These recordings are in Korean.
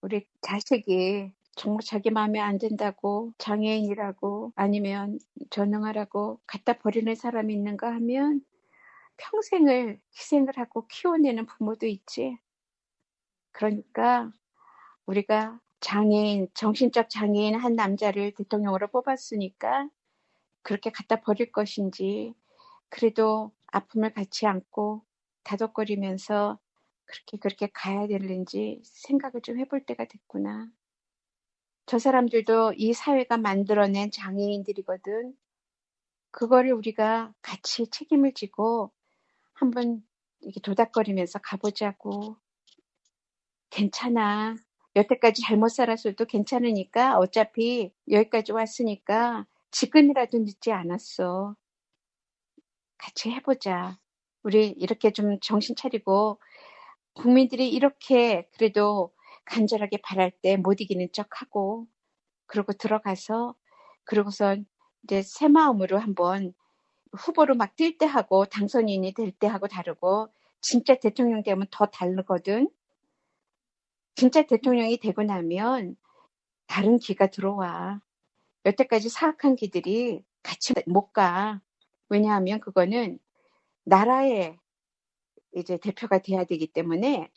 우리 자식이 정말 자기 마음에 안 든다고 장애인이라고 아니면 전능하라고 갖다 버리는 사람이 있는가 하면 평생을 희생을 하고 키워내는 부모도 있지. 그러니까 우리가 장애인, 정신적 장애인 한 남자를 대통령으로 뽑았으니까 그렇게 갖다 버릴 것인지 그래도 아픔을 같이 안고 다독거리면서 그렇게 그렇게 가야 되는지 생각을 좀 해볼 때가 됐구나. 저 사람들도 이 사회가 만들어낸 장애인들이거든. 그거를 우리가 같이 책임을 지고 한번 이렇게 도닥거리면서 가보자고. 괜찮아. 여태까지 잘못 살았어도 괜찮으니까 어차피 여기까지 왔으니까 지금이라도 늦지 않았어. 같이 해보자. 우리 이렇게 좀 정신 차리고 국민들이 이렇게 그래도 간절하게 바랄 때 못 이기는 척하고 그러고 들어가서 그러고선 이제 새 마음으로 한번 후보로 막 뛸 때 하고 당선인이 될 때 하고 다르고 진짜 대통령 되면 더 다르거든. 진짜 대통령이 되고 나면 다른 기가 들어와. 여태까지 사악한 기들이 같이 못 가. 왜냐하면 그거는 나라의 이제 대표가 돼야 되기 때문에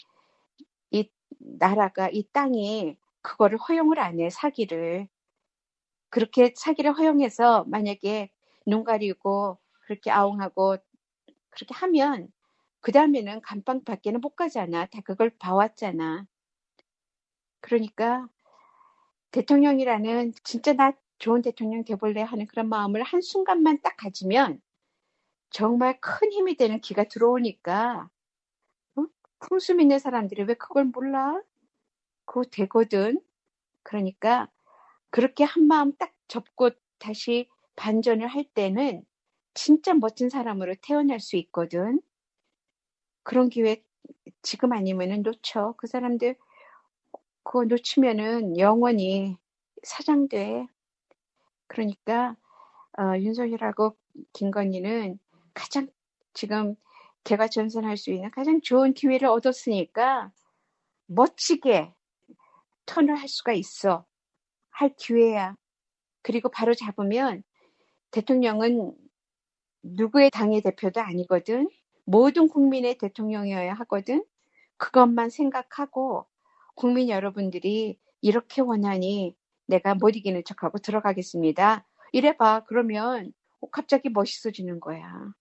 이 나라가 이 땅이 그거를 허용을 안 해, 사기를. 그렇게 사기를 허용해서 만약에 눈 가리고 그렇게 아웅하고 그렇게 하면 그 다음에는 감방 밖에는 못 가잖아. 다 그걸 봐왔잖아. 그러니까 대통령이라는 진짜 나 좋은 대통령 돼볼래 하는 그런 마음을 한순간만 딱 가지면 정말 큰 힘이 되는 기가 들어오니까 어? 품수 있는 사람들이 왜 그걸 몰라? 그거 되거든. 그러니까 그렇게 한 마음 딱 접고 다시 반전을 할 때는 진짜 멋진 사람으로 태어날 수 있거든. 그런 기회 지금 아니면은 놓쳐. 그 사람들 그거 놓치면은 영원히 사장돼. 그러니까 어, 윤석열하고 김건희는 가장 지금 개가 전선할 수 있는 가장 좋은 기회를 얻었으니까 멋지게 턴을 할 수가 있어. 할 기회야. 그리고 바로 잡으면 대통령은 누구의 당의 대표도 아니거든. 모든 국민의 대통령이어야 하거든. 그것만 생각하고 국민 여러분들이 이렇게 원하니 내가 못 이기는 척하고 들어가겠습니다. 이래봐. 그러면 갑자기 멋있어지는 거야.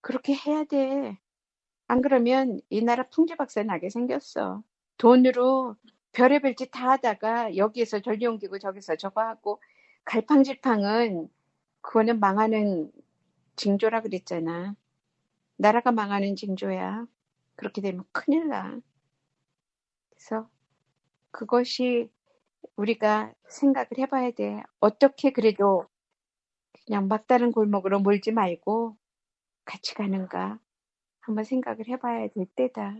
그렇게 해야 돼. 안 그러면 이 나라 풍지박산 나게 생겼어. 돈으로 별의별 짓 다 하다가 여기에서 전리 옮기고 저기서 저거 하고 갈팡질팡은 그거는 망하는 징조라 그랬잖아. 나라가 망하는 징조야. 그렇게 되면 큰일 나. 그래서 그것이 우리가 생각을 해봐야 돼. 어떻게 그래도 그냥 막다른 골목으로 몰지 말고 같이 가는가 한번 생각을 해봐야 될 때다.